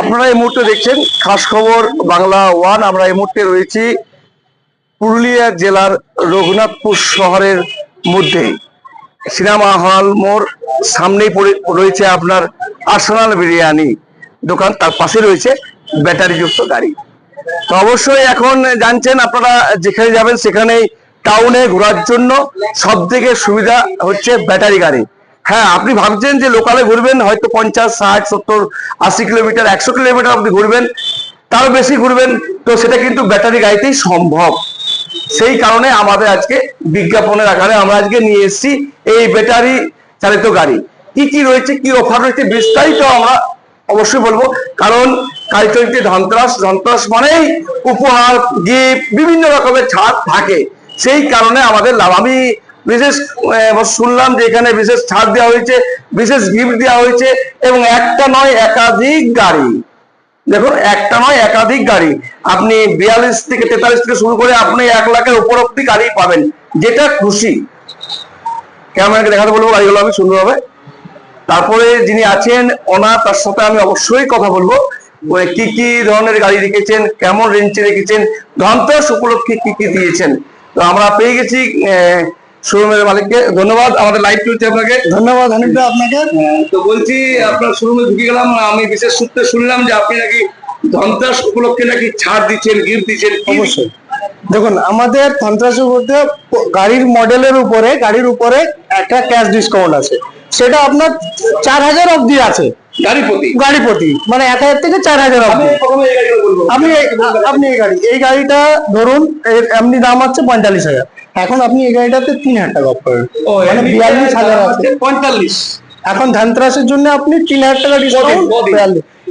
আপনারা এই মুহূর্তে দেখছেন খাস খবর বাংলা ওয়ান। আমরা এই মুহূর্তে রয়েছি পুরুলিয়া জেলার রঘুনাথপুর শহরের মধ্যেই সিনেমা হল মোড় সামনেই রয়েছে আপনার আর্সেনাল বিরিয়ানি দোকান, তার পাশে রয়েছে ব্যাটারিযুক্ত গাড়ি। তো অবশ্যই এখন জানছেন আপনারা যেখানে যাবেন সেখানেই টাউনে ঘোরার জন্য সব থেকে সুবিধা হচ্ছে ব্যাটারি গাড়ি। হ্যাঁ আপনি ভাবছেন যে লোকালে ঘুরবেন, হয়তো পঞ্চাশ, ষাট, সত্তর, আশি কিলোমিটার, একশো কিলোমিটার আপনি ঘুরবেন, তারও বেশি ঘুরবেন, তো সেটা কিন্তু ব্যাটারি গাড়িতেই সম্ভব। সেই কারণে আমাদের আজকে বিজ্ঞাপনের আকারে আমরা আজকে নিয়ে এসেছি এই ব্যাটারি চালিত গাড়ি। কি কি রয়েছে, কি অফার রয়েছে, বিস্তারিত আমরা অবশ্যই বলব। কারণ কারিগরিতে ধনত্রাস ধনত্রাস মানেই উপহার গিফট বিভিন্ন রকমের ছাড় থাকে। সেই কারণে আমাদের আমি বিশেষ শুনলাম যে এখানে বিশেষ ছাড় দেওয়া হয়েছে, বিশেষ গিফট দেওয়া হয়েছে, এবং একটা নয় একাধিক গাড়ি। দেখুন, একটা নয় একাধিক গাড়ি। আপনি বিয়াল্লিশ থেকে তেতাল্লিশ থেকে শুরু করে আপনি এক লাখের উপর অব্দি গাড়ি পাবেন, যেটা খুশি। ক্যামেরাকে দেখাতে বলব গাড়িগুলো আমি সুন্দরভাবে তারপরে যিনি আছেন ওনার তার সাথে আমি অবশ্যই কথা বলব। কি কি ধরনের গাড়ি রেখেছেন, কেমন রেঞ্জে রেখেছেন, ধনতেরাস উপলক্ষে কি কি দিয়েছেন। তো আমরা পেয়ে গেছি শোরুমের মালিককে ধন্যবাদ আমাদের লাইভ চলছে আপনাকে। ধন্যবাদ হানিফ আপনাকে। হ্যাঁ, তো বলছি আপনার শোরুমে ঢুকে গেলাম আমি বিশেষ সূত্রে শুনলাম যে আপনি নাকি ধনতেরাস উপলক্ষে নাকি ছাড় দিচ্ছেন গিফট দিচ্ছেন অবশ্যই। দেখুন আমাদের সন্ত্রাসের মধ্যে গাড়ির মডেলের উপরে গাড়ির উপরে একটা ক্যাশ ডিসকাউন্ট আছে। সেটা আপনার চার হাজার অবধি আছে। মানে এক হাজার থেকে চার হাজার আপনি আপনি এই গাড়ি এই গাড়িটা ধরুন এমনি দাম হচ্ছে পঁয়তাল্লিশ হাজার। এখন আপনি এই গাড়িটাতে তিন হাজার টাকা অফ করেন। মানে বিয়াল্লিশ হাজার আছে। পঁয়তাল্লিশ। এখন ধানত্রাসের জন্য আপনি তিন হাজার টাকা ডিসকাউন্ট?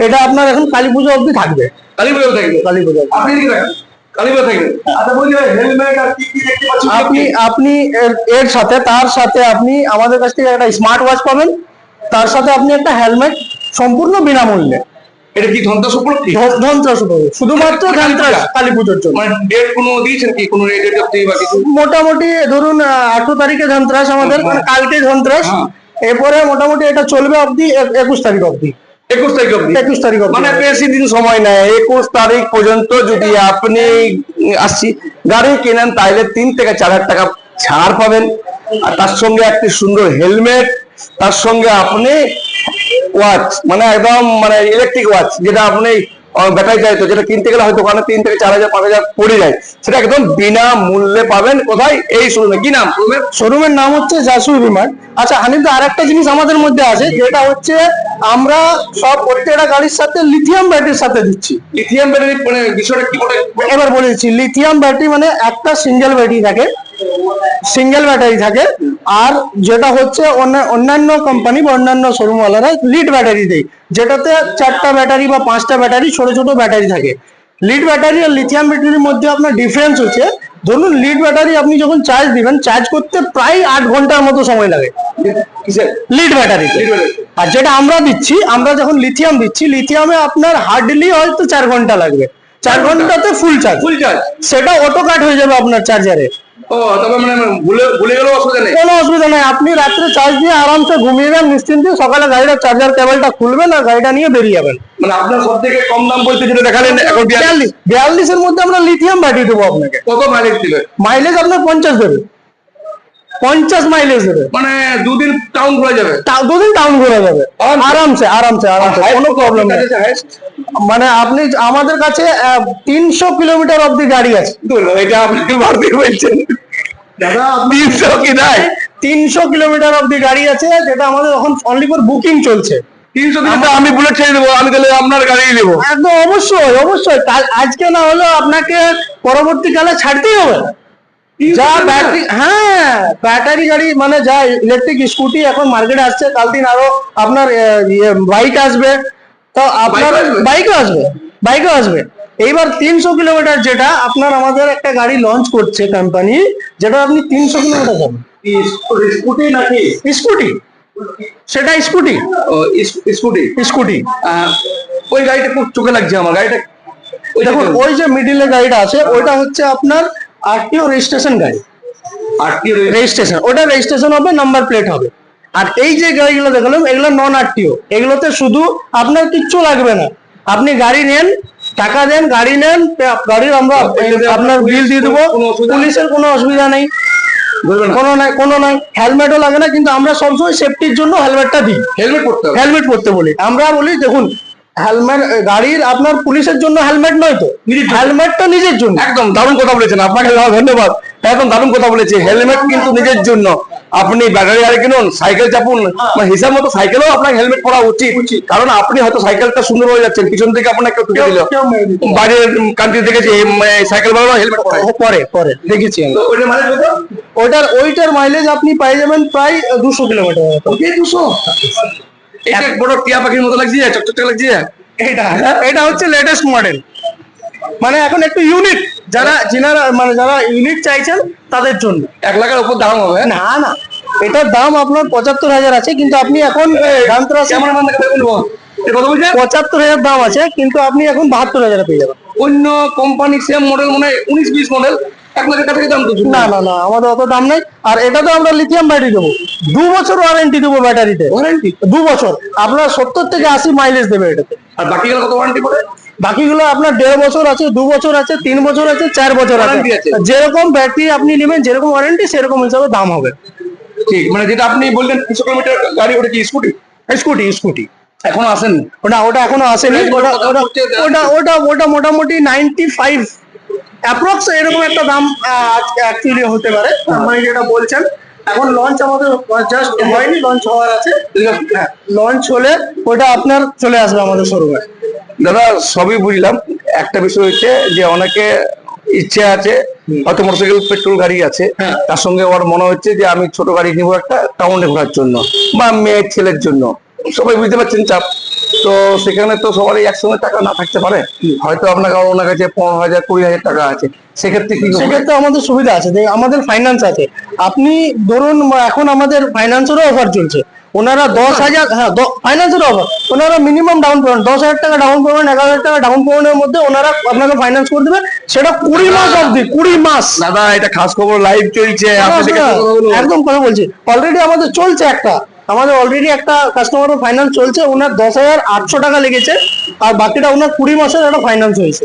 এটা আপনার এখন কালী পুজো অবধি থাকবে। কালী পুজো অবধি। আপনি কি রাখেন কালীপুরে থাকবে। আচ্ছা আপনি আপনি এর- এর সাথে তার সাথে আপনি আমাদের কাছ থেকে একটা স্মার্ট ওয়াচ পাবেন। তার সাথে আপনি একটা হেলমেট সম্পূর্ণ বিনামূল্যে। এটা কি ধনতেরাস উপলক্ষে? ধনত্রাস উপলক্ষে। শুধুমাত্র কালী ধনত্রাস? কালী পুজোর জন্য। মানে ডেট কোনো দিয়েছেন কি? কোনো ডেট অব্দি বা কিছু? মোটামুটি ধরুন আঠারো তারিখে ধনত্রাস আমাদের মানে কালকে ধনত্রাস। হ্যাঁ। এরপরে মোটামুটি এটা চলবে অবধি একুশ তারিখ অবধি। একুশ তারিখ একুশ তারিখ অবধি। মানে বেশি দিন সময় নেয়। একুশ তারিখ পর্যন্ত যদি আপনি আসছি গাড়ি কেনেন তাহলে তিন থেকে চার হাজার টাকা ছাড় পাবেন। আর তার সঙ্গে একটি সুন্দর হেলমেট তার সঙ্গে আপনি ওয়াচ মানে একদম মানে ইলেকট্রিক ওয়াচ যেটা আপনি ব্যাটারি চালিত যেটা কিনতে গেলে হয়তো ওখানে তিন থেকে চার হাজার পাঁচ হাজার পড়ে যায়। সেটা একদম বিনা মূল্যে পাবেন কোথায়? এই শোরুমে কি নাম? শোরুমের নাম হচ্ছে জাসুর রিমার্ট আচ্ছা হানিফ আর একটা জিনিস আমাদের মধ্যে আছে যেটা হচ্ছে আমরা সব প্রত্যেকটা গাড়ির সাথে লিথিয়াম ব্যাটারির সাথে দিচ্ছি। লিথিয়াম ব্যাটারি মানে বিষয়টা কি বলে? এবার বলেছি লিথিয়াম ব্যাটারি মানে একটা সিঙ্গেল ব্যাটারি থাকে। সিঙ্গেল ব্যাটারি থাকে। আর যেটা হচ্ছে অন্যান্য কোম্পানি বা অন্যান্য শোরুম ওয়ালারা লিড ব্যাটারি দেয়। যেটাতে চারটা ব্যাটারি বা পাঁচটা ব্যাটারি ছোট ছোট ব্যাটারি থাকে। লিড ব্যাটারি আর লিথিয়াম ব্যাটারির মধ্যে আপনার ডিফারেন্স হচ্ছে ধরুন লিড ব্যাটারি আপনি যখন চার্জ দিবেন চার্জ করতে প্রায় আট ঘণ্টার মতো সময় লাগে। লিড ব্যাটারি আর যেটা আমরা দিচ্ছি আমরা যখন লিথিয়াম দিচ্ছি লিথিয়ামে আপনার হার্ডলি হয়তো চার ঘণ্টা লাগবে। চার ঘন্টাতে ফুল চার্জ ফুল চার্জ সেটা অটো কাট হয়ে যাবে আপনার চার্জারে ও তবে মানে ভুলে ভুলে গেলেও অসুবিধা নেই। কোনো অসুবিধা নেই। আপনি রাত্রে চার্জ দিয়ে আরামসে ঘুমিয়ে যান নিশ্চিন্তে সকালে গাড়িটা চার্জার কেবলটা খুলবেন আর গাড়িটা নিয়ে বেরিয়ে যাবেন। মানে আপনার সব থেকে কম দাম বলতে যেটা দেখালেন এখন বিয়াল্লিশ। বিয়াল্লিশ বিয়াল্লিশের মধ্যে আমরা লিথিয়াম ব্যাটারি দেবো আপনাকে। কত মাইলেজ দিবে? মাইলেজ আপনার পঞ্চাশ দেবে। পঞ্চাশ মাইলেজ দেবে মানে দুদিন টাউন ঘোরা যাবে। দুদিন ডাউন করে যাবে। আরামসে? আরামসে আরামসে আরামসে কোনো প্রবলেম নেই। মানে আপনি আমাদের কাছে তিনশো কিলোমিটার অব্দি গাড়ি আছে। এটা আপনি বাড়তি বলছেন। দাদা তিনশো কি নাই? তিনশো কিলোমিটার অব্দি গাড়ি আছে যেটা আমাদের এখন অনলি ফর বুকিং চলছে। তিনশো আমি বুলেট ছেড়ে দেবো আমি তাহলে আপনার গাড়ি নেব একদম অবশ্যই অবশ্যই। আজকে না হলেও আপনাকে পরবর্তীকালে ছাড়তেই হবে। যা ব্যাটারি হ্যাঁ ব্যাটারি গাড়ি মানে যা ইলেকট্রিক স্কুটি এখন মার্কেটে আসছে কাল দিন আরও আপনার বাইক আসবে। তো আপনার? বাইকও আসবে? বাইকও আসবে এইবার তিনশো কিলোমিটার যেটা আপনার আমাদের একটা গাড়ি লঞ্চ করছে কোম্পানি যেটা আপনি তিনশো কিলোমিটার যাবেন। স্কুটি নাকি? স্কুটি সেটা স্কুটি। স্কুটি। স্কুটি। ওই গাড়িটা খুব চোখে লাগছে আমার গাড়িটা ওই দেখুন ওই যে মিডিলে গাড়িটা আছে ওইটা হচ্ছে আপনার আরটিও রেজিস্ট্রেশন গাড়ি। রয়েছে রেজিস্ট্রেশন ওটা রেজিস্ট্রেশন হবে নাম্বার প্লেট হবে। আর এই যে গাড়িগুলো দেখালাম এগুলো নন আরটিও এগুলোতে শুধু আপনার কিচ্ছু লাগবে না। আপনি গাড়ি নেন টাকা দেন গাড়ি নেন গাড়ির আমরা আপনার বিল দিয়ে দেবো? পুলিশের কোনো অসুবিধা নেই। বলবেন কোনো নাই কোনো নাই। হেলমেটও লাগে না কিন্তু আমরা সবসময় সেফটির জন্য হেলমেটটা দিই। হেলমেট পড়তে হেলমেট পরতে বলি। আমরা বলি দেখুন হেলমেট গাড়ির আপনার পুলিশের জন্য হেলমেট নয় তো? হেলমেটটা নিজের জন্য। একদম দারুণ কথা বলেছেন। আপনাকে ধন্যবাদ। একদম দারুণ কথা বলেছে। হেলমেট কিন্তু নিজের জন্য। আপনি ব্যাটারি গাড়ি কিনুন সাইকেল চাপুন হিসাব মতো সাইকেলও আপনার হেলমেট পরা উচিত। কারণ আপনি হয়তো সাইকেলটা সুন্দর হয়ে যাচ্ছেন পিছন থেকে আপনার কেউ টুকে দিল বাইরের কান্ট্রি দেখেছি সাইকেল বানানো হেলমেট পরে। পরে দেখেছি? ওইটার ওইটার মাইলেজ আপনি পেয়ে যাবেন প্রায় দুশো কিলোমিটার দুশো? এটা বড় টিয়া পাখির মতো লাগছে চকচক লাগছে। এটা এটা হচ্ছে লেটেস্ট মডেল মানে এখন একটু ইউনিক যারা যিনারা মানে যারা ইউনিক চাইছেন তাদের জন্য। এক লাখের উপর দাম হবে না না এটার দাম আপনার পঁচাত্তর হাজার আছে কিন্তু আপনি এখন পঁচাত্তর হাজার দাম আছে কিন্তু আপনি এখন বাহাত্তর হাজারে পেয়ে যাবেন। অন্য কোম্পানি সেম মডেল মনে হয় উনিশ বিশ মডেল এক লাখের কাছাকাছি দাম তো না না না আমাদের অত দাম নেই। আর এটা তো আমরা লিথিয়াম ব্যাটারি দেবো। দু বছর ওয়ারেন্টি দেবো ব্যাটারিতে ওয়ারেন্টি দু বছর। আপনার সত্তর থেকে আশি মাইলেজ দেবে এটাতে। আর বাকি কত ওয়ারেন্টি পড়ে? বাকিগুলো আপনার দেড় বছর আছে দু বছর আছে তিন বছর আছে চার বছর আছে। যেরকম ব্যাটারি আপনি নেবেন যেরকম ওয়ারেন্টি সেরকম হিসাবে দাম হবে। ঠিক মানে যেটা আপনি বললেন তিনশো কিলোমিটার গাড়ি ওটা কি স্কুটি স্কুটি স্কুটি এখনও আসেন ওটা ওটা এখনও আসেনি ওটা ওটা ওটা ওটা ওটা মোটামুটি নাইনটি ফাইভ অ্যাপ্রক্স এরকম একটা দাম অ্যাকচুয়ালি হতে পারে। মানে যেটা বলছেন এখন লঞ্চ আমাদের জাস্ট হয়নি লঞ্চ হওয়ার আছে। হ্যাঁ। লঞ্চ হলে ওটা আপনার চলে আসবে আমাদের শোরুমে দাদা সবই বুঝলাম। একটা বিষয় হচ্ছে যে অনেকে ইচ্ছে আছে হয়তো মোটরসাইকেল পেট্রোল গাড়ি আছে। হ্যাঁ। তার সঙ্গে ওর মনে হচ্ছে যে আমি ছোট গাড়ি নিবো একটা টাউনে ঘোরার জন্য বা মেয়ের ছেলের জন্য। সবাই বুঝতে পারছেন চাপ? তো সেখানে তো সবারই একসঙ্গে টাকা না থাকতে পারে। হয়তো আপনার ওনার কাছে পনেরো হাজার কুড়ি হাজার টাকা আছে। সেক্ষেত্রে কি সেক্ষেত্রে আমাদের সুবিধা আছে। আমাদের ফাইন্যান্স আছে। আপনি ধরুন এখন আমাদের ফাইন্যান্সেরও অফার চলছে। ওনারা দশ হাজার হ্যাঁ ফাইন্যান্সের অফার ওনারা মিনিমাম ডাউন পেমেন্ট দশ হাজার টাকা ডাউন পেমেন্ট এগারো হাজার টাকা ডাউন পেমেন্টের মধ্যে ওনারা আপনাকে ফাইন্যান্স করে দেবে। সেটা কুড়ি মাস অবধি কুড়ি মাস। দাদা এটা খাস খবর লাইভ চলছে। হ্যাঁ। একদম কথা বলছি। অলরেডি আমাদের চলছে একটা। আমাদের অলরেডি একটা কাস্টমারের ফাইন্যান্স চলছে ওনার দশ হাজার আটশো টাকা লেগেছে আর বাকিটা ওনার কুড়ি মাসের একটা ফাইন্যান্স হয়েছে।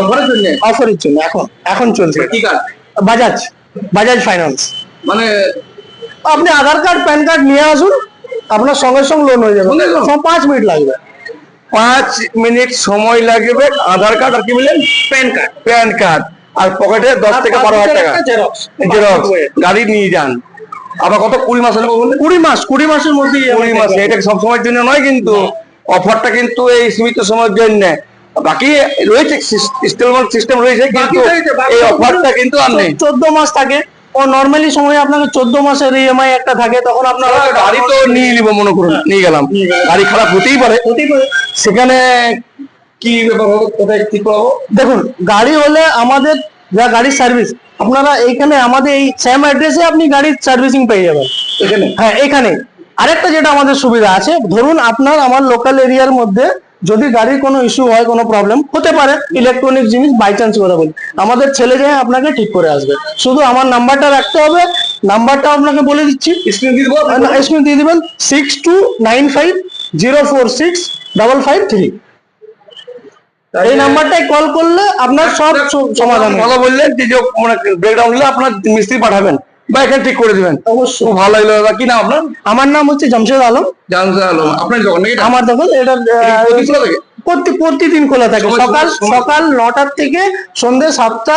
অফারের জন্য? অফারের জন্য এখন এখন চলছে। কি কাজ? বাজাজ বাজাজ ফাইন্যান্স মানে আপনি আধার কার্ড প্যান কার্ড নিয়ে আসুন আপনার সঙ্গে সঙ্গে লোন হয়ে যাবে। পাঁচ মিনিট লাগবে। পাঁচ মিনিট সময় লাগবে আধার কার্ড আর কি বললেন? PAN card. প্যান কার্ড আর পকেটে দশ থেকে বারো হাজার টাকা। জেরক্স জেরক্স গাড়ি নিয়ে যান। আবার কত? কুড়ি মাস হলে কুড়ি মাস কুড়ি মাসের মধ্যে কুড়ি মাস এটা সব সময়ের জন্য নয় কিন্তু অফারটা কিন্তু এই সীমিত সময়ের জন্য। বাকি রয়েছে ইনস্টলমেন্ট সিস্টেম রয়েছে কিন্তু এই অফারটা কিন্তু আর নেই। চোদ্দ মাস থাকে। ও নর্মালি সময় আপনাকে চোদ্দ মাসের ইএমআই একটা থাকে তখন আপনার গাড়ি তো নিয়ে নিবো মনে করুন নিয়ে গেলাম। গাড়ি খারাপ হতেই পারে। হতেই পারে। সেখানে কি ব্যাপার হবে কোথায় ঠিক করাবো? দেখুন গাড়ি হলে আমাদের যা গাড়ির সার্ভিস আপনারা এইখানে আমাদের এই সেম অ্যাড্রেসে আপনি গাড়ির সার্ভিসিং পেয়ে যাবেন। এখানে? হ্যাঁ এখানে। আরেকটা যেটা আমাদের সুবিধা আছে ধরুন আপনার আমার লোকাল এরিয়ার মধ্যে যদি গাড়ির কোনো ইস্যু হয় কোনো প্রবলেম হতে পারে ইলেকট্রনিক জিনিস বাই চান্স করে বলি। আমাদের ছেলে যায় আপনাকে ঠিক করে আসবে। শুধু আমার নাম্বারটা রাখতে হবে নাম্বারটা আপনাকে বলে দিচ্ছি। স্ক্রিন দিয়ে দিবেন six two nine five zero four six double five three এই নাম্বারটায় কল করলে আপনার সব সমাধান ভালো কথা বললেন যে যে মানে ব্রেকডাউন হলে আপনার মিস্ত্রি পাঠাবেন বা এখানে ঠিক করে দিবেন। অবশ্যই। ভালো লাগল দাদা। কি নাম আপনার? আমার নাম হচ্ছে জামশেদ আলম। জামশেদ আলম। আপনার দোকান? আমার দোকান এটা প্রতি প্রতিদিন খোলা থাকে। সকাল সকাল নটার থেকে সন্ধ্যে সাতটা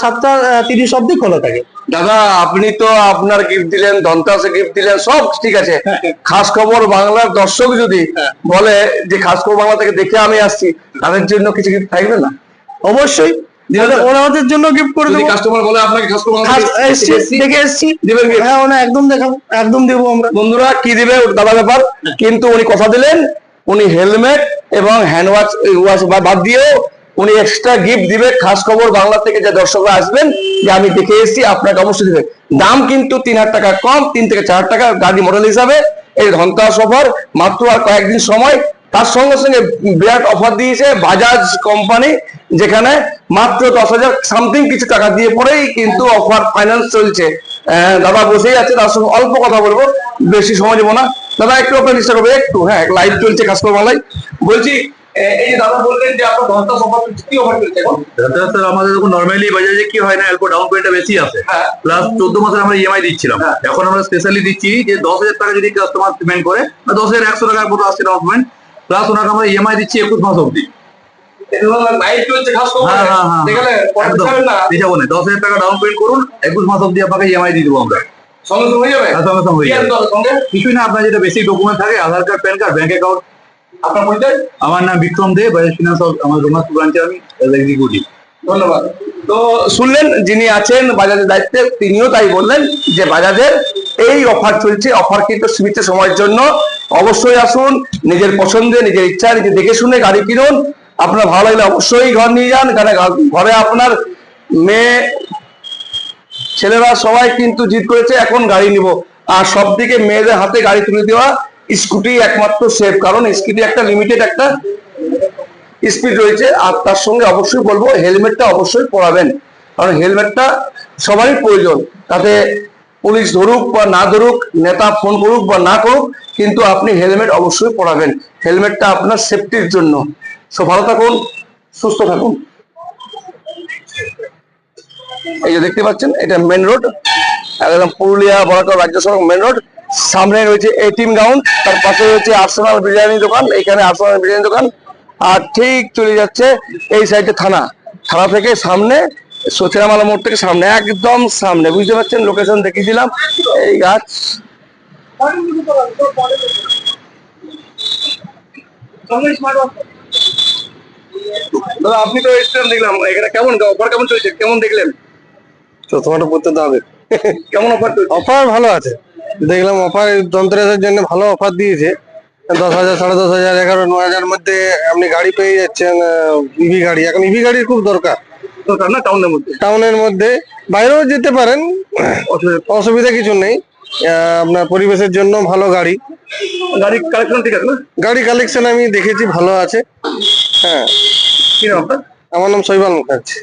সাতটা তিরিশ অব্দি খোলা থাকে। দাদা আপনি তো আপনার গিফট দিলেন ধনতাসে গিফট দিলেন সব ঠিক আছে। খাস খবর বাংলার দর্শক যদি বলে যে খাস খবর বাংলা থেকে দেখে আমি আসছি তাদের জন্য কিছু গিফট থাকবে না? অবশ্যই। ওনাদের জন্য গিফট করে দেবো। কাস্টমার বলে আপনাকে দেখে এসছি। দিবেন হ্যাঁ ওনা একদম দেখাবো একদম দেবো আমরা। বন্ধুরা কি দিবে? দাদা ব্যাপার। কিন্তু উনি কথা দিলেন উনি হেলমেট এবং হ্যান্ড ওয়াশ ওয়াশ বাদ দিয়েও উনি এক্সট্রা গিফট দিবে। খাস খবর বাংলা থেকে যে দর্শকরা আসবেন, যে আমি দেখে এসেছি, আপনাকে অবশ্যই দিবে। দাম কিন্তু তিন হাজার টাকা কম, তিন থেকে চার হাজার টাকা গাড়ি মডেল হিসাবে। এই ধনতাস সফর মাত্র আর কয়েকদিন সময়। তার সঙ্গে সঙ্গে বিরাট অফার দিয়েছে বাজাজ কোম্পানি যেখানে মাত্র দশ হাজার সামথিং কিছু টাকা দিয়ে পরেই কিন্তু অফার ফাইন্যান্স চলছে। দাদা বসেই আছে তার সঙ্গে অল্প কথা বলব বেশি সময় দেবো না। দাদা একটু আপনার চেষ্টা করবে একটু হ্যাঁ লাইভ চলছে করে বাংলায় বলছি এই যে দাদা বললেন যে আপনার অফার চলছে কি অফার চলছে এখন? দাদা স্যার আমাদের দেখুন নর্মালি বাজারে কি হয় না অল্প ডাউন পেমেন্টটা বেশি আছে। হ্যাঁ। প্লাস চোদ্দ মাসের আমরা ইএমআই দিচ্ছিলাম। হ্যাঁ। এখন আমরা স্পেশালি দিচ্ছি যে দশ হাজার টাকা যদি কাস্টমার পেমেন্ট করে দশ হাজার একশো টাকার মতো আসছে ডাউন পেমেন্ট প্লাস ওনাকে আমরা ইএমআই দিচ্ছি একুশ মাস অবধি। দশ হাজার টাকা ডাউন পেমেন্ট করুন একুশ মাস অবধি আপনাকে ইএমআই দিয়ে দেবো আমরা। সঙ্গে সঙ্গে হয়ে যাবে? সঙ্গে সঙ্গে হয়ে যাবে। আনতে হবে সঙ্গে। কিছুই না আপনার যেটা বেসিক ডকুমেন্ট থাকে Aadhaar card PAN card bank account আপনার পরিচয়? আমার নাম বিক্রম দে বাজাজ ফিনান্স আমার রঘুনাথপুর ব্রাঞ্চে আমি এক্সিকিউটিভ ধন্যবাদ। তো শুনলেন যিনি আছেন বাজাজের দায়িত্বে তিনিও তাই বললেন যে বাজাজের এই অফার চলছে অফার কিন্তু সীমিত সময়ের জন্য। অবশ্যই আসুন নিজের পছন্দে নিজের ইচ্ছা নিজে দেখে শুনে গাড়ি কিনুন। আপনার ভালো লাগলে অবশ্যই ঘর নিয়ে যান। কারণ ঘরে আপনার মেয়ে, ছেলেরা সবাই কিন্তু জিদ করেছে, এখন গাড়ি নিব। আর সব দিকে মেয়েদের হাতে গাড়ি তুলে দেওয়া স্কুটি একমাত্র সেফ কারণ স্কুটি একটা লিমিটেড একটা স্পিড রয়েছে। আর তার সঙ্গে অবশ্যই বলব, হেলমেটটা অবশ্যই পরাবেন। কারণ হেলমেটটা সবারই প্রয়োজন। তাতে পুলিশ ধরুক বা না ধরুক, নেতা ফোন করুক বা না করুক, কিন্তু আপনি হেলমেট অবশ্যই পরাবেন। হেলমেটটা আপনার সেফটির জন্য। সো ভালো থাকুন, সুস্থ থাকুন। এই যে দেখতে পাচ্ছেন, এটা মেন রোড একদম পুরুলিয়া বরাকর রাজ্য সড়ক মেন রোড সামনে রয়েছে এটিএম গ্রাউন্ড তার পাশে রয়েছে আর্সেনাল বিরিয়ানি দোকান, এখানে আর্সেনাল বিরিয়ানি দোকান। আর ঠিক চলে যাচ্ছে এই সাইডে থানা। থানা থেকে সামনে, সচিরামালা মোড় থেকে সামনে, একদম সামনে। বুঝতে পারছেন? লোকেশন দেখিয়ে দিলাম। এই গাছ। দাদা আপনি তো স্টুডেন্ট দেখলাম। এখানে কেমন অফার কেমন চলছে? কেমন দেখলেন? তো তোমারটা করতে তো হবে কেমন অফার অফার ভালো আছে। দেখলাম অফার ধনতেরাসের জন্য ভালো অফার দিয়েছে। দশ হাজার সাড়ে দশ হাজার এগারো ন হাজার মধ্যে আপনি গাড়ি পেয়ে যাচ্ছেন ইভি গাড়ি। এখন ইভি গাড়ির খুব দরকার। দরকার না টাউনের মধ্যে? টাউনের মধ্যে বাইরেও যেতে পারেন। অসুবিধা কিছু নেই। আপনার পরিবেশের জন্য ভালো গাড়ি। গাড়ি কালেকশন ঠিক আছে না? গাড়ি কালেকশন আমি দেখেছি ভালো আছে। হ্যাঁ। আমার নাম সৈবাল মুখার্জি।